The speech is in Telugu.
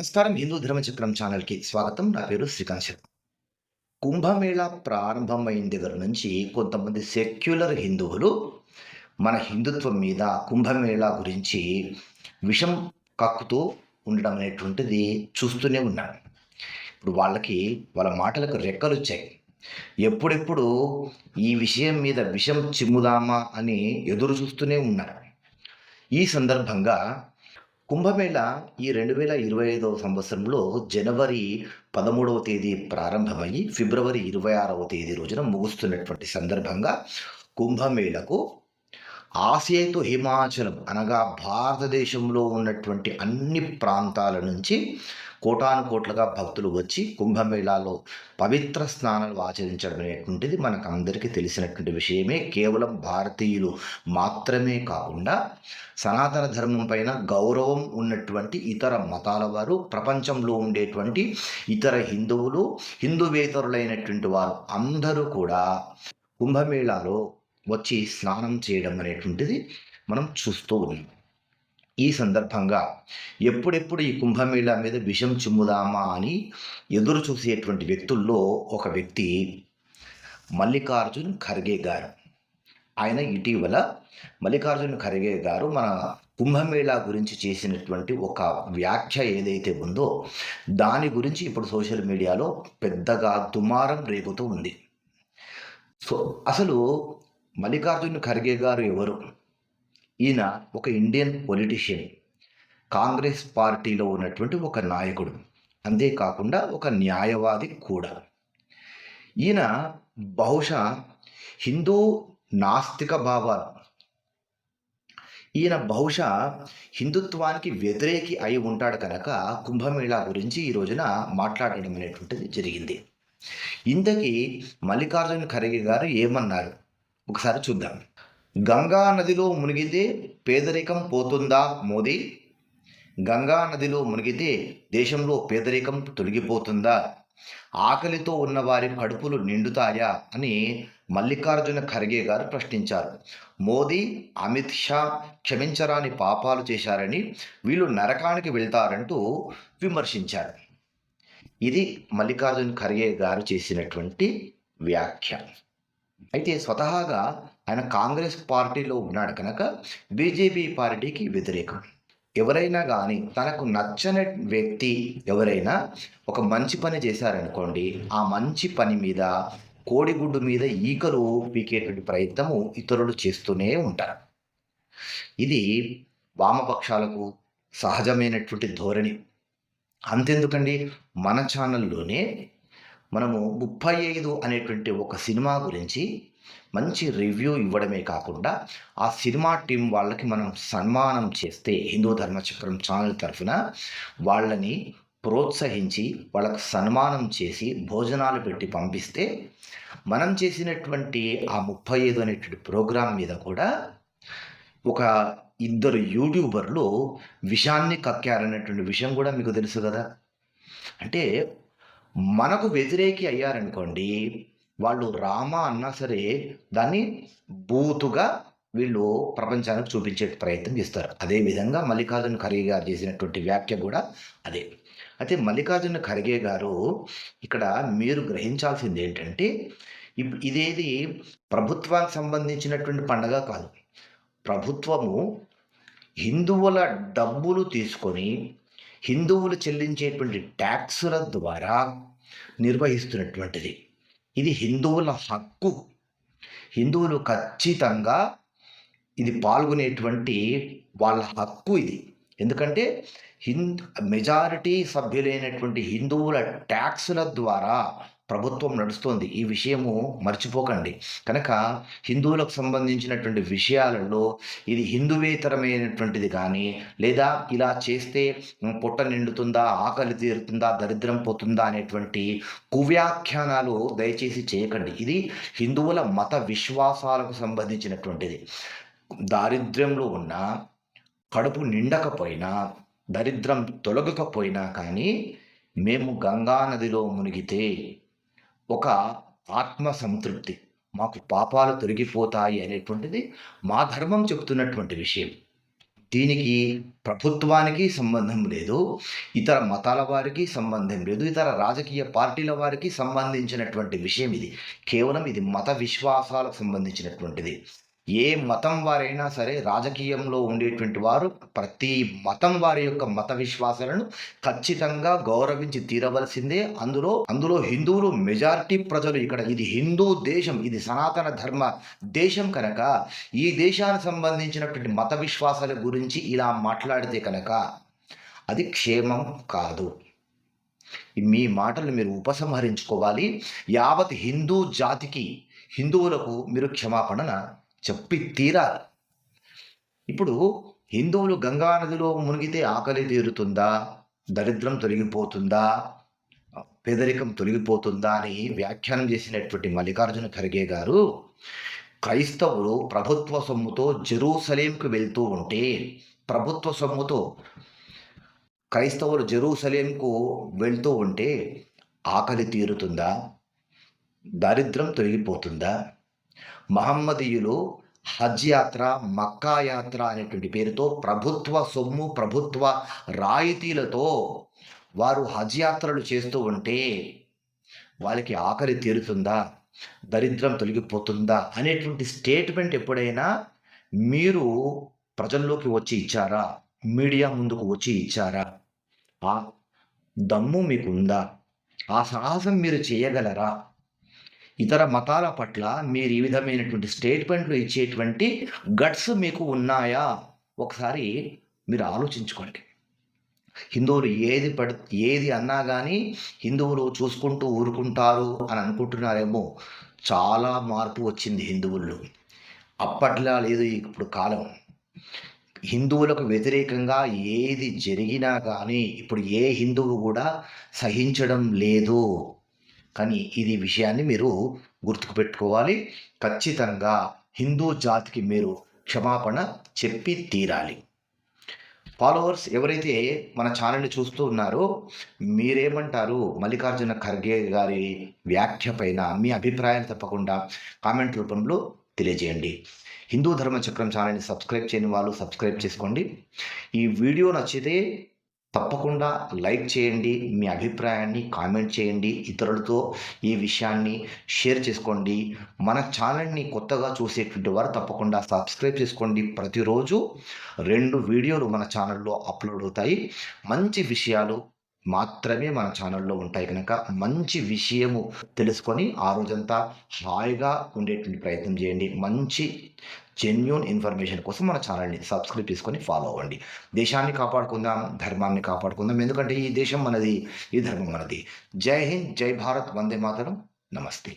నమస్కారం. హిందూ ధర్మచక్రం ఛానల్కి స్వాగతం. నా పేరు శ్రీకాంత్ శర్మ. కుంభమేళా ప్రారంభమైన దగ్గర నుంచి కొంతమంది సెక్యులర్ హిందువులు మన హిందుత్వం మీద కుంభమేళా గురించి విషం కక్కుతూ ఉండడం అనేటువంటిది చూస్తూనే ఉన్నాను. ఇప్పుడు వాళ్ళకి వాళ్ళ మాటలకు రెక్కలు వచ్చాయి. ఎప్పుడెప్పుడు ఈ విషయం మీద విషం చిమ్ముదామా అని ఎదురు చూస్తూనే ఉన్నారు. ఈ సందర్భంగా కుంభమేళ ఈ రెండు వేల ఇరవై ఐదవ సంవత్సరంలో జనవరి పదమూడవ తేదీ ప్రారంభమయ్యి ఫిబ్రవరి ఇరవై ఆరవ తేదీ రోజున ముగుస్తున్నటువంటి సందర్భంగా కుంభమేళకు ఆసియాతో హిమాచలం అనగా భారతదేశంలో ఉన్నటువంటి అన్ని ప్రాంతాల నుంచి కోటాను కోట్లుగా భక్తులు వచ్చి కుంభమేళాలో పవిత్ర స్నానాలు ఆచరించడం అనేటువంటిది మనకు అందరికీ తెలిసినటువంటి విషయమే. కేవలం భారతీయులు మాత్రమే కాకుండా సనాతన ధర్మం పైన గౌరవం ఉన్నటువంటి ఇతర మతాల వారు ప్రపంచంలో ఉండేటువంటి ఇతర హిందువులు హిందువేతరులైనటువంటి వారు అందరూ కూడా కుంభమేళాలో వచ్చి స్నానం చేయడం అనేటువంటిది మనం చూస్తూ ఉన్నాం. ఈ సందర్భంగా ఎప్పుడెప్పుడు ఈ కుంభమేళా మీద విషం చిమ్ముదామా అని ఎదురు చూసేటువంటి వ్యక్తుల్లో ఒక వ్యక్తి మల్లికార్జున్ ఖర్గే గారు. ఆయన ఇటీవల మల్లికార్జున్ ఖర్గే గారు మన కుంభమేళా గురించి చేసినటువంటి ఒక వ్యాఖ్య ఏదైతే ఉందో దాని గురించి ఇప్పుడు సోషల్ మీడియాలో పెద్దగా దుమారం రేగుతూ ఉంది. సో అసలు మల్లికార్జున్ ఖర్గే గారు ఎవరు? ఈయన ఒక ఇండియన్ పొలిటీషియన్. కాంగ్రెస్ పార్టీలో ఉన్నటువంటి ఒక నాయకుడు. అంతేకాకుండా ఒక న్యాయవాది కూడా. ఈయన బహుశా హిందూ నాస్తిక భావాలు. ఈయన బహుశా హిందుత్వానికి వ్యతిరేకి అయి ఉంటాడు కనుక కుంభమేళా గురించి ఈ రోజున మాట్లాడడం అనేటువంటిది జరిగింది. ఇంతకీ మల్లికార్జున ఖర్గే గారు ఏమన్నారు? ఒకసారి చూద్దాం. గంగా నదిలో మునిగితే పేదరికం పోతుందా మోదీ? గంగా నదిలో మునిగితే దేశంలో పేదరికం తొలగిపోతుందా? ఆకలితో ఉన్న వారి కడుపులు నిండుతాయా? అని మల్లికార్జున ఖర్గే గారు ప్రశ్నించారు. మోదీ అమిత్ షా క్షమించరాని పాపాలు చేశారని వీళ్ళు నరకానికి వెళ్తారంటూ విమర్శించారు. ఇది మల్లికార్జున ఖర్గే గారు చేసినటువంటి వ్యాఖ్య. అయితే స్వతహాగా ఆయన కాంగ్రెస్ పార్టీలో ఉన్నాడు కనుక బీజేపీ పార్టీకి వ్యతిరేకం. ఎవరైనా కానీ తనకు నచ్చని వ్యక్తి ఎవరైనా ఒక మంచి పని చేశారనుకోండి ఆ మంచి పని మీద కోడిగుడ్డు మీద ఈకలు పీకేటువంటి ప్రయత్నము ఇతరులు చేస్తూనే ఉంటారు. ఇది వామపక్షాలకు సహజమైనటువంటి ధోరణి. అంతెందుకండి? మన ఛానల్లోనే మనము ముప్పై ఐదు అనేటువంటి ఒక సినిమా గురించి మంచి రివ్యూ ఇవ్వడమే కాకుండా ఆ సినిమా టీం వాళ్ళకి మనం సన్మానం చేస్తే హిందూ ధర్మచక్రం ఛానల్ తరఫున వాళ్ళని ప్రోత్సహించి వాళ్ళకు సన్మానం చేసి భోజనాలు పెట్టి పంపిస్తే మనం చేసినటువంటి ఆ ముప్పై ఐదు అనేటువంటి ప్రోగ్రాం మీద కూడా ఒక ఇద్దరు యూట్యూబర్లు విషాన్ని కక్కారనేటువంటి విషయం కూడా మీకు తెలుసు కదా. అంటే మనకు వ్యతిరేకి అయ్యారనుకోండి వాళ్ళు రామ అన్నా సరే దాన్ని బూతుగా వీళ్ళు ప్రపంచానికి చూపించే ప్రయత్నం చేస్తారు. అదేవిధంగా మల్లికార్జున ఖర్గే గారు చేసినటువంటి వ్యాఖ్య కూడా అదే. అయితే మల్లికార్జున ఖర్గే గారు ఇక్కడ మీరు గ్రహించాల్సింది ఏంటంటే ఇదేది ప్రభుత్వానికి సంబంధించినటువంటి పండగ కాదు. ప్రభుత్వము హిందువుల డబ్బులు తీసుకొని హిందువులు చెల్లించేటువంటి ట్యాక్సుల ద్వారా నిర్వహిస్తున్నటువంటిది. ఇది హిందువుల హక్కు. హిందువులు ఖచ్చితంగా ఇది పాల్గొనేటువంటి వాళ్ళ హక్కు ఇది. ఎందుకంటే హింద్ మెజారిటీ సభ్యులైనటువంటి హిందువుల ట్యాక్సుల ద్వారా ప్రభుత్వం నడుస్తోంది. ఈ విషయము మర్చిపోకండి. కనుక హిందువులకు సంబంధించినటువంటి విషయాలలో ఇది హిందువేతరమైనటువంటిది కానీ లేదా ఇలా చేస్తే పొట్ట నిండుతుందా ఆకలి తీరుతుందా దరిద్రం పోతుందా అనేటువంటి కువ్యాఖ్యానాలు దయచేసి చేయకండి. ఇది హిందువుల మత విశ్వాసాలకు సంబంధించినటువంటిది. దారిద్ర్యంలో ఉన్న కడుపు నిండకపోయినా దరిద్రం తొలగకపోయినా కానీ మేము గంగా నదిలో మునిగితే ఒక ఆత్మ సంతృప్తి మాకు పాపాలు తొలగిపోతాయి అనేటువంటిది మా ధర్మం చెబుతున్నటువంటి విషయం. దీనికి ప్రభుత్వానికి సంబంధం లేదు ఇతర మతాల వారికి సంబంధం లేదు ఇతర రాజకీయ పార్టీల వారికి సంబంధించినటువంటి విషయం ఇది. కేవలం ఇది మత విశ్వాసాలకు సంబంధించినటువంటిది. ఏ మతం వారైనా సరే రాజకీయంలో ఉండేటువంటి వారు ప్రతి మతం వారి యొక్క మత విశ్వాసాలను ఖచ్చితంగా గౌరవించి తీరవలసిందే. అందులో అందులో హిందువులు మెజారిటీ ప్రజలు ఇక్కడ. ఇది హిందూ దేశం ఇది సనాతన ధర్మ దేశం కనుక ఈ దేశానికి సంబంధించినటువంటి మత విశ్వాసాల గురించి ఇలా మాట్లాడితే కనుక అది క్షేమం కాదు. మీ మాటలు మీరు ఉపసంహరించుకోవాలి. యావత్ హిందూ జాతికి హిందువులకు మీరు క్షమాపణ చెప్పి తీరాలి. ఇప్పుడు హిందువులు గంగా నదిలో మునిగితే ఆకలి తీరుతుందా? దరిద్రం తొలగిపోతుందా? పేదరికం తొలగిపోతుందా అని వ్యాఖ్యానం చేసినటువంటి మల్లికార్జున ఖర్గే గారు క్రైస్తవులు ప్రభుత్వ సొమ్ముతో జెరూసలేంకు వెళ్తూ ఉంటే ప్రభుత్వ సొమ్ముతో క్రైస్తవులు జెరూసలేంకు వెళ్తూ ఉంటే ఆకలి తీరుతుందా? దారిద్రం తొలగిపోతుందా? మహమ్మదీయులు హజ్ యాత్ర మక్కా యాత్ర అనేటువంటి పేరుతో ప్రభుత్వ సొమ్ము ప్రభుత్వ రాయితీలతో వారు హజ్ యాత్రలు చేస్తూ ఉంటే వాళ్ళకి ఆకలి తీరుతుందా? దరిద్రం తొలగిపోతుందా? అనేటువంటి స్టేట్మెంట్ ఎప్పుడైనా మీరు ప్రజల్లోకి వచ్చి ఇచ్చారా? మీడియా ముందుకు వచ్చి ఇచ్చారా? ఆ దమ్ము మీకు ఉందా ఆ సాహసం మీరు చేయగలరా? ఇతర మతాల పట్ల మీరు ఈ విధమైనటువంటి స్టేట్మెంట్లు ఇచ్చేటువంటి గట్స్ మీకు ఉన్నాయా? ఒకసారి మీరు ఆలోచించుకోండి. హిందువులు ఏది పడి ఏది అన్నా కానీ హిందువులు చూసుకుంటూ ఊరుకుంటారు అని అనుకుంటున్నారేమో. చాలా మార్పు వచ్చింది హిందువుల్లో. అప్పట్లా లేదు ఇప్పుడు కాలం. హిందువులకు వ్యతిరేకంగా ఏది జరిగినా కానీ ఇప్పుడు ఏ హిందువు కూడా సహించడం లేదు. కానీ ఇది విషయాన్ని మీరు గుర్తుకుపెట్టుకోవాలి ఖచ్చితంగా హిందూ జాతికి మీరు క్షమాపణ చెప్పి తీరాలి. ఫాలోవర్స్ ఎవరైతే మన ఛానల్ని చూస్తూ ఉన్నారో మీరేమంటారు? మల్లికార్జున ఖర్గే గారి వ్యాఖ్య పైన మీ అభిప్రాయాలు తప్పకుండా కామెంట్ రూపంలో తెలియజేయండి. హిందూ ధర్మ చక్రం ఛానల్ని సబ్స్క్రైబ్ చేయని వాళ్ళు సబ్స్క్రైబ్ చేసుకోండి. ఈ వీడియో నచ్చితే తప్పకుండా లైక్ చేయండి మీ అభిప్రాయాన్ని కామెంట్ చేయండి ఇతరులతో ఈ విషయాన్ని షేర్ చేసుకోండి. మన ఛానల్ని కొత్తగా చూసేటువంటి వారు తప్పకుండా సబ్స్క్రైబ్ చేసుకోండి. ప్రతిరోజు రెండు వీడియోలు మన ఛానల్లో అప్లోడ్ అవుతాయి. మంచి విషయాలు మాత్రమే మన ఛానల్లో ఉంటాయి కనుక మంచి విషయము తెలుసుకొని ఆ రోజంతా హాయిగా ఉండేటువంటి ప్రయత్నం చేయండి. మంచి జెన్యున్ ఇన్ఫర్మేషన్ కోసం మన ఛానల్ని సబ్స్క్రైబ్ చేసుకొని ఫాలో అవ్వండి. దేశాన్ని కాపాడుకుందాం ధర్మాన్ని కాపాడుకుందాం. ఎందుకంటే ఈ దేశం మనది ఈ ధర్మం మనది. జై హింద్ జై భారత్ వందే మాతరం. నమస్తే.